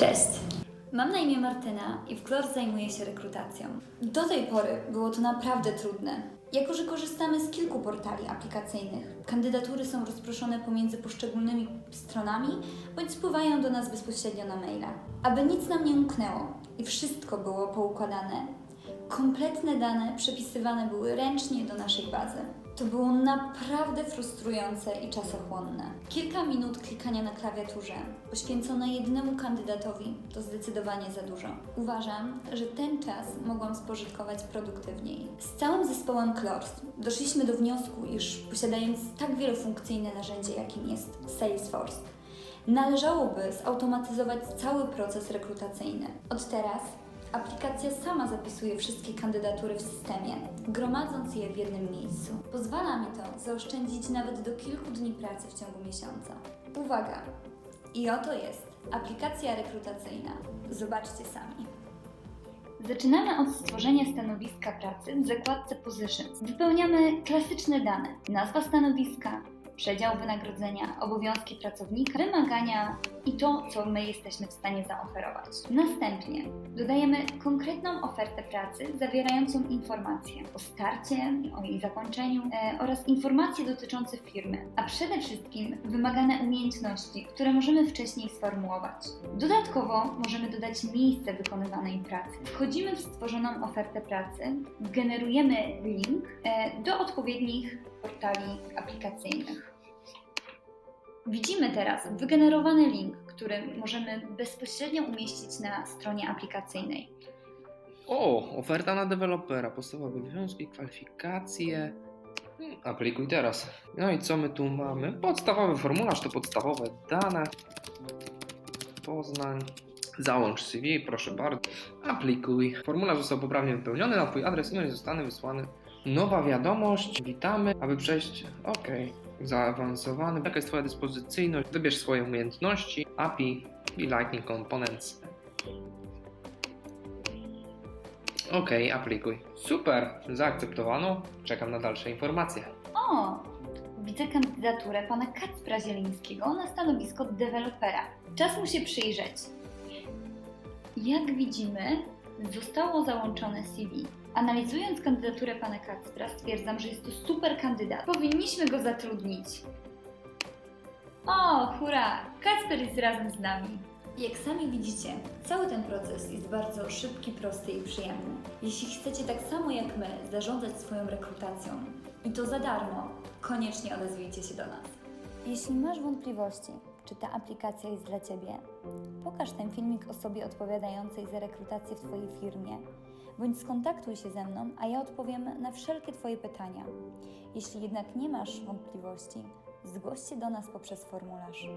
Cześć. Mam na imię Martyna i w Klor zajmuję się rekrutacją. Do tej pory było to naprawdę trudne. Jako, że korzystamy z kilku portali aplikacyjnych, kandydatury są rozproszone pomiędzy poszczególnymi stronami bądź spływają do nas bezpośrednio na maila. Aby nic nam nie umknęło i wszystko było poukładane, kompletne dane przepisywane były ręcznie do naszej bazy. To było naprawdę frustrujące i czasochłonne. Kilka minut klikania na klawiaturze poświęcone jednemu kandydatowi to zdecydowanie za dużo. Uważam, że ten czas mogłam spożytkować produktywniej. Z całym zespołem Klors doszliśmy do wniosku, iż posiadając tak wielofunkcyjne narzędzie, jakim jest Salesforce, należałoby zautomatyzować cały proces rekrutacyjny. Od teraz Aplikacja sama zapisuje wszystkie kandydatury w systemie, gromadząc je w jednym miejscu. Pozwala mi to zaoszczędzić nawet do kilku dni pracy w ciągu miesiąca. Uwaga! I oto jest aplikacja rekrutacyjna. Zobaczcie sami. Zaczynamy od stworzenia stanowiska pracy w zakładce Positions. Wypełniamy klasyczne dane: nazwa stanowiska, przedział wynagrodzenia, obowiązki pracownika, wymagania i to, co my jesteśmy w stanie zaoferować. Następnie dodajemy konkretną ofertę pracy zawierającą informacje o starcie, o jej zakończeniu e, oraz informacje dotyczące firmy, a przede wszystkim wymagane umiejętności, które możemy wcześniej sformułować. Dodatkowo możemy dodać miejsce wykonywanej pracy. Wchodzimy w stworzoną ofertę pracy, generujemy link e, do odpowiednich portali aplikacyjnych. Widzimy teraz wygenerowany link, który możemy bezpośrednio umieścić na stronie aplikacyjnej. O, oferta na dewelopera, podstawowe obowiązki, kwalifikacje. Hmm, Aplikuj teraz. No i co my tu mamy? Podstawowy formularz to podstawowe dane. Poznań. Załącz CV, proszę bardzo. Aplikuj. Formularz został poprawnie wypełniony, na Twój adres e-mail zostanie wysłany. Nowa wiadomość. Witamy, aby przejść. OK. Zaawansowany. Jaka jest Twoja dyspozycyjność? Wybierz swoje umiejętności, API i Lightning Components. OK, aplikuj. Super, zaakceptowano. Czekam na dalsze informacje. O! Widzę kandydaturę pana Kacpra Zielińskiego na stanowisko dewelopera. Czas mu się przyjrzeć. Jak widzimy, zostało załączone CV. Analizując kandydaturę pana Kacpra, stwierdzam, że jest to super kandydat. Powinniśmy go zatrudnić. O, hurra! Kacper jest razem z nami. Jak sami widzicie, cały ten proces jest bardzo szybki, prosty i przyjemny. Jeśli chcecie tak samo jak my zarządzać swoją rekrutacją i to za darmo, koniecznie odezwijcie się do nas. Jeśli masz wątpliwości, czy ta aplikacja jest dla Ciebie, pokaż ten filmik osobie odpowiadającej za rekrutację w Twojej firmie, bądź skontaktuj się ze mną, a ja odpowiem na wszelkie Twoje pytania. Jeśli jednak nie masz wątpliwości, zgłoś się do nas poprzez formularz.